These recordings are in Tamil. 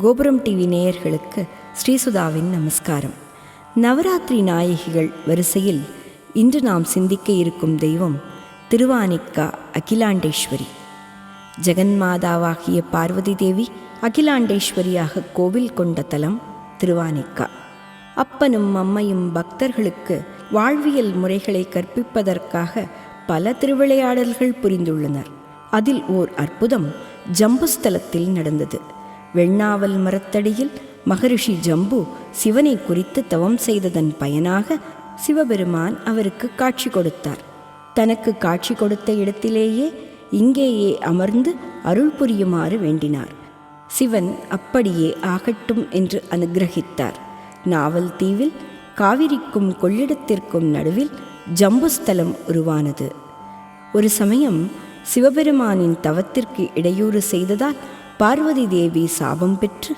கோபுரம் டிவி நேயர்களுக்கு ஸ்ரீசுதாவின் நமஸ்காரம். நவராத்திரி நாயகிகள் வரிசையில் இன்று நாம் சிந்திக்க இருக்கும் தெய்வம் திருவானிக்கா அகிலாண்டேஸ்வரி. ஜெகன்மாதாவாகிய பார்வதி தேவி அகிலாண்டேஸ்வரியாக கோவில் கொண்ட தலம் திருவானிக்கா அப்பனும் அம்மையும் பக்தர்களுக்கு வாழ்வியல் முறைகளை கற்பிப்பதற்காக பல திருவிளையாடல்கள் புரிந்துள்ளனர். அதில் ஓர் அற்புதம் ஜம்புஸ்தலத்தில் நடந்தது. வெண்ணாவல் மரத்தடியில் மகரிஷி ஜம்பு சிவனை குறித்து தவம் செய்ததன் பயனாக சிவபெருமான் அவருக்கு காட்சி கொடுத்தார். தனக்கு காட்சி கொடுத்த இடத்திலேயே இங்கேயே அமர்ந்து அருள் புரியுமாறு வேண்டினார். சிவன் அப்படியே ஆகட்டும் என்று அனுகிரகித்தார். நாவல் தீவில் காவிரிக்கும் கொள்ளிடத்திற்கும் நடுவில் ஜம்புஸ்தலம் உருவானது. ஒரு சமயம் சிவபெருமானின் தவத்திற்கு இடையூறு செய்ததால் பார்வதி தேவி சாபம் பெற்று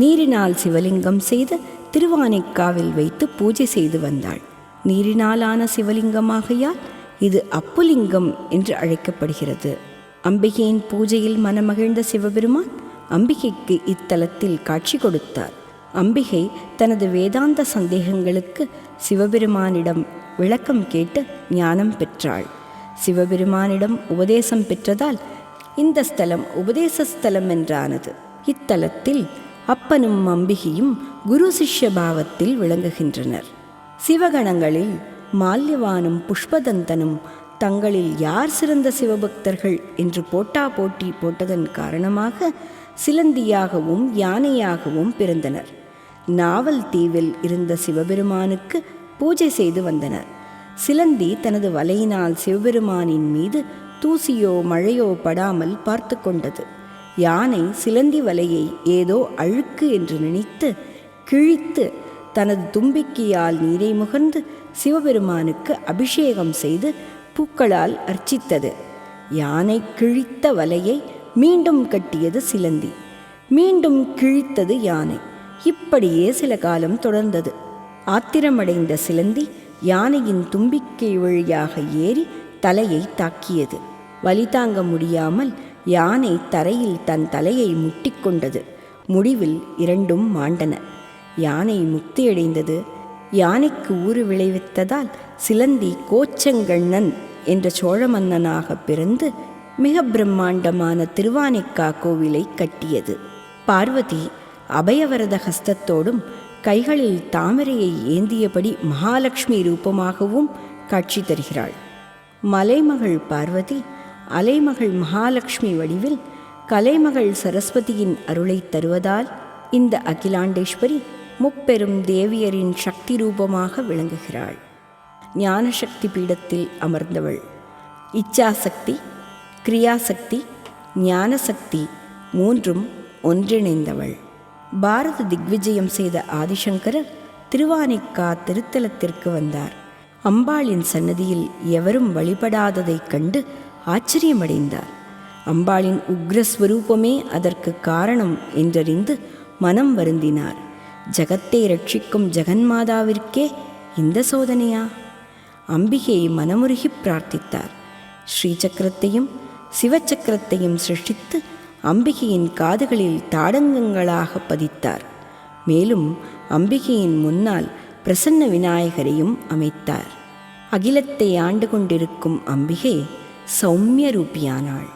நீரினால் சிவலிங்கம் செய்து திருவானைக்காவில் வைத்து பூஜை செய்து வந்தாள். நீரினாலான சிவலிங்கமாகையால் இது அப்புலிங்கம் என்று அழைக்கப்படுகிறது. அம்பிகையின் பூஜையில் மனமகிழ்ந்த சிவபெருமான் அம்பிகைக்கு இத்தலத்தில் காட்சி கொடுத்தார். அம்பிகை தனது வேதாந்த சந்தேகங்களுக்கு சிவபெருமானிடம் விளக்கம் கேட்டு ஞானம் பெற்றாள். சிவபெருமானிடம் உபதேசம் பெற்றதால் இந்த ஸ்தலம் உபதேச ஸ்தலம் என்றானது. இத்தலத்தில் அப்பனும் அம்பிகையும் குரு சிஷ்ய பாவத்தில் விளங்குகின்றனர். சிவகணங்களில் மால்யவானும் புஷ்பதந்தனும் தங்களில் யார் சிறந்த சிவபக்தர்கள் என்று போட்டா போட்டி போட்டதன் காரணமாக சிலந்தியாகவும் யானையாகவும் பிறந்தனர். நாவல் தீவில் இருந்த சிவபெருமானுக்கு பூஜை செய்து வந்தனர். சிலந்தி தனது வலையினால் சிவபெருமானின் மீது தூசியோ மழையோ படாமல் பார்த்து கொண்டது. யானை சிலந்தி வலையை ஏதோ அழுக்கு என்று நினைத்து கிழித்து தனது தும்பிக்கையால் நீரை முகர்ந்து சிவபெருமானுக்கு அபிஷேகம் செய்து பூக்களால் அர்ச்சித்தது. யானை கிழித்த வலையை மீண்டும் கட்டியது சிலந்தி. மீண்டும் கிழித்தது யானை. இப்படியே சில காலம் தொடர்ந்தது. ஆத்திரமடைந்த சிலந்தி யானையின் தும்பிக்கை வழியாக ஏறி தலையை தாக்கியது. வலி தாங்க முடியாமல் யானை தரையில் தன் தலையை முட்டிக்கொண்டது முடிவில் இரண்டும் மாண்டன. யானை முக்தியடைந்தது யானைக்கு ஊறு விளைவித்ததால் சிலந்தி கோச்சங்கண்ணன் என்ற சோழ மன்னனாக பிறந்து மிக பிரம்மாண்டமான திருவானைக்கா கோவிலை கட்டியது. பார்வதி அபயவரத ஹஸ்தத்தோடும் கைகளில் தாமரையை ஏந்தியபடி மகாலட்சுமி ரூபமாகவும் காட்சி தருகிறாள். மலைமகள் பார்வதி அலைமகள் மகாலட்சுமி வடிவில் கலைமகள் சரஸ்வதியின் அருளை தருவதால் இந்த அகிலாண்டேஸ்வரி முப்பெரும் தேவியரின் சக்தி ரூபமாக விளங்குகிறாள். ஞானசக்தி பீடத்தில் அமர்ந்தவள். இச்சாசக்தி கிரியாசக்தி ஞானசக்தி மூன்றும் ஒன்றிணைந்தவள். பாரத திக்விஜயம் செய்த ஆதிசங்கரர் திருவானிக்கா திருத்தலத்திற்கு வந்தார். அம்பாளின் சன்னதியில் எவரும் வழிபடாததைக் கண்டு ஆச்சரியமடைந்தார். அம்பாளின் உக்ரஸ்வரூபமே அதற்கு காரணம் என்றறிந்து மனம் வருந்தினார். ஜகத்தை ரட்சிக்கும் ஜெகன்மாதாவிற்கே இந்த சோதனையா? அம்பிகையை மனமுருகி பிரார்த்தித்தார். ஸ்ரீசக்கரத்தையும் சிவச்சக்கரத்தையும் சிருஷ்டித்து அம்பிகையின் காதுகளில் தாடங்கங்களாக பதித்தார். மேலும் அம்பிகையின் முன்னால் பிரசன்ன விநாயகரையும் அமைத்தார். அகிலத்தை ஆண்டு கொண்டிருக்கும் அம்பிகை சௌமிய ரூபியானாள்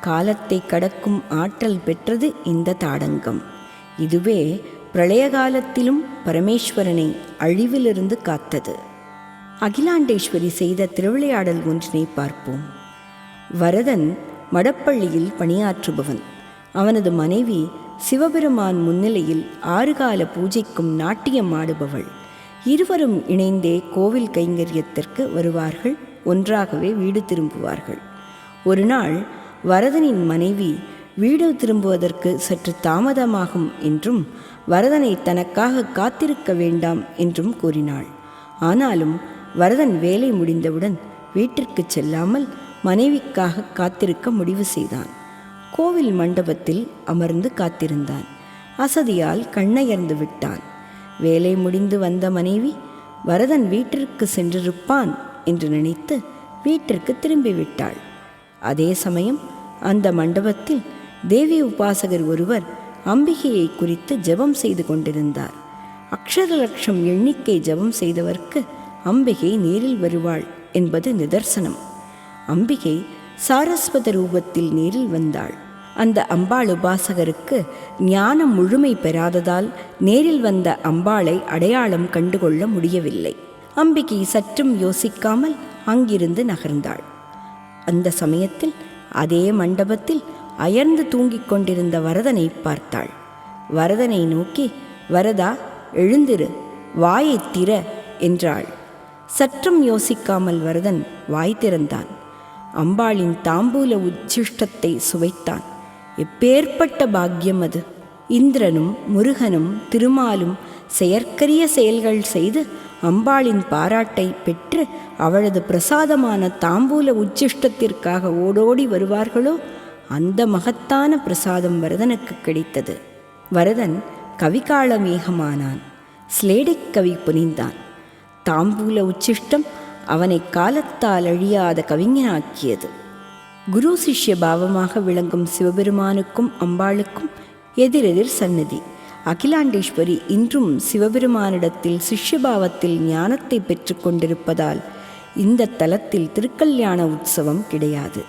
காலத்தை கடக்கும் ஆற்றல் பெற்றது இந்த தாடங்கம். இதுவே பிரளய காலத்திலும் பரமேஸ்வரனை அழிவிலிருந்து காத்தது. அகிலாண்டேஸ்வரி செய்த திருவிளையாடல் ஒன்றினை பார்ப்போம். வரதன் மடப்பள்ளியில் பணியாற்றுபவன். அவனது மனைவி சிவபெருமான் முன்னிலையில் ஆறுகால பூஜைக்கும் நாட்டியம் ஆடுபவள். இருவரும் இணைந்தே கோவில் கைங்கரியத்திற்கு வருவார்கள். ஒன்றாகவே வீடு திரும்புவார்கள். ஒரு நாள் வரதனின் மனைவி வீடு திரும்புவதற்கு சற்று தாமதமாகும் என்றும் வரதனை தனக்காக காத்திருக்க வேண்டாம் என்றும் கூறினாள். ஆனாலும் வரதன் வேலை முடிந்தவுடன் வீட்டிற்கு செல்லாமல் மனைவிக்காக காத்திருக்க முடிவு செய்தான். கோவில் மண்டபத்தில் அமர்ந்து காத்திருந்தான். அசதியால் கண்ணயர்ந்து விட்டான். வேலை முடிந்து வந்த மனைவி வரதன் வீட்டிற்கு சென்றிருப்பான் என்று நினைத்து வீட்டிற்கு திரும்பிவிட்டாள். அதே சமயம் அந்த மண்டபத்தில் தேவி உபாசகர் ஒருவர் அம்பிகையை குறித்து ஜெபம் செய்து கொண்டிருந்தார். அக்ஷர லட்சம் எண்ணிக்கை ஜெபம் செய்தவர்க்கு அம்பிகை நேரில் வருவாள் என்பது நிதர்சனம். அம்பிகை சாரஸ்வத ரூபத்தில் நேரில் வந்தாள். அந்த அம்பாள் உபாசகருக்கு ஞானம் முழுமை பெறாததால் நேரில் வந்த அம்பாளை அடையாளம் கண்டுகொள்ள முடியவில்லை. அம்பிகை சற்றும் யோசிக்காமல் அங்கிருந்து நகர்ந்தாள். அந்த சமயத்தில் அதே மண்டபத்தில் அயர்ந்து தூங்கிக் கொண்டிருந்த வரதனை பார்த்தாள். வரதனை நோக்கி வரதா எழுந்திரு வாயை திற என்றாள். சற்றும் யோசிக்காமல் வரதன் வாய் திறந்தான். அம்பாளின் தாம்பூல உச்சிஷ்டத்தை சுவைத்தான். எப்பேற்பட்ட பாக்கியம் அது. இந்திரனும் முருகனும் திருமாலும் செயற்கரிய செயல்கள் செய்து அம்பாளின் பாராட்டை பெற்று அவளது பிரசாதமான தாம்பூல உச்சிஷ்டத்திற்காக ஓடோடி வருவார்களோ அந்த மகத்தான பிரசாதம் வரதனுக்கு கிடைத்தது. வரதன் கவிகால மேகமானான். ஸ்லேடிக் கவி புனிந்தான். தாம்பூல உச்சிஷ்டம் அவனை காலத்தால் அழியாத கவிஞனாக்கியது. குரு சிஷ்ய பாவமாக விளங்கும் சிவபெருமானுக்கும் அம்பாளுக்கும் எதிரெதிர் சன்னதி அகிலாண்டேஸ்வரி இன்றும் சிவபெருமானிடத்தில் சிஷ்யபாவத்தில் ஞானத்தை பெற்றுக்கொண்டிருப்பதால் இந்த தலத்தில் திருக்கல்யாண உற்சவம் கிடையாது.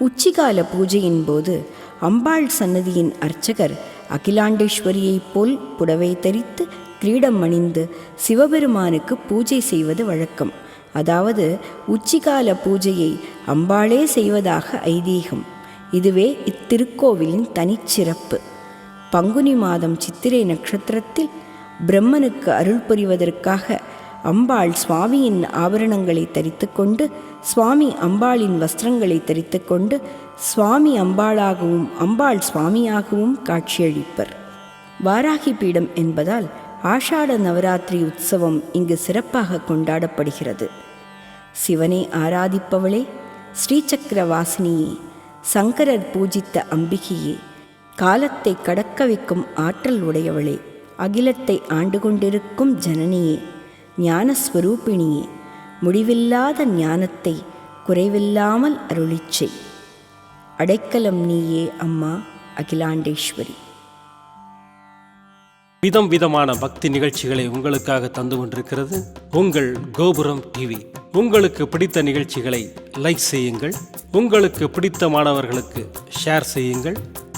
உச்சிகால பூஜையின் போது அம்பாள் சன்னதியின் அர்ச்சகர் அகிலாண்டேஸ்வரியைப் போல் புடவை தரித்து கிரீடம் அணிந்து சிவபெருமானுக்கு பூஜை செய்வது வழக்கம். அதாவது உச்சிகால பூஜையை அம்பாளே செய்வதாக ஐதீகம். இதுவே இத்திருக்கோவிலின் தனிச்சிறப்பு. பங்குனி மாதம் சித்திரை நட்சத்திரத்தில் பிரம்மனுக்கு அருள் புரிவதற்காக அம்பாள் சுவாமியின் ஆபரணங்களை தரித்துக்கொண்டு சுவாமி அம்பாளின் வஸ்திரங்களை தரித்துக்கொண்டு சுவாமி அம்பாளாகவும் அம்பாள் சுவாமியாகவும் காட்சியளிப்பர். வாராகி பீடம் என்பதால் ஆஷாட நவராத்திரி உற்சவம் இங்கு சிறப்பாக கொண்டாடப்படுகிறது. சிவனை ஆராதிப்பவளே ஸ்ரீசக்கர வாசினியே சங்கரர் பூஜித்த அம்பிகையே காலத்தை கடக்க வைக்கும் ஆற்றல் உடையவளே அகிலத்தை ஆண்டு கொண்டிருக்கும் ஜனனியே ஞானஸ்வரூபிணியே முடிவில்லாத ஞானத்தை குறைவில்லாமல் அருளிச்சை அடைக்கலம் நீயே அம்மா அகிலாண்டேஸ்வரி. விதம் விதமான பக்தி நிகழ்ச்சிகளை உங்களுக்காக தந்து கொண்டிருக்கிறது உங்கள் கோபுரம் டிவி. உங்களுக்கு பிடித்த நிகழ்ச்சிகளை லைக் செய்யுங்கள். உங்களுக்கு பிடித்த மாணவர்களுக்கு ஷேர் செய்யுங்கள்.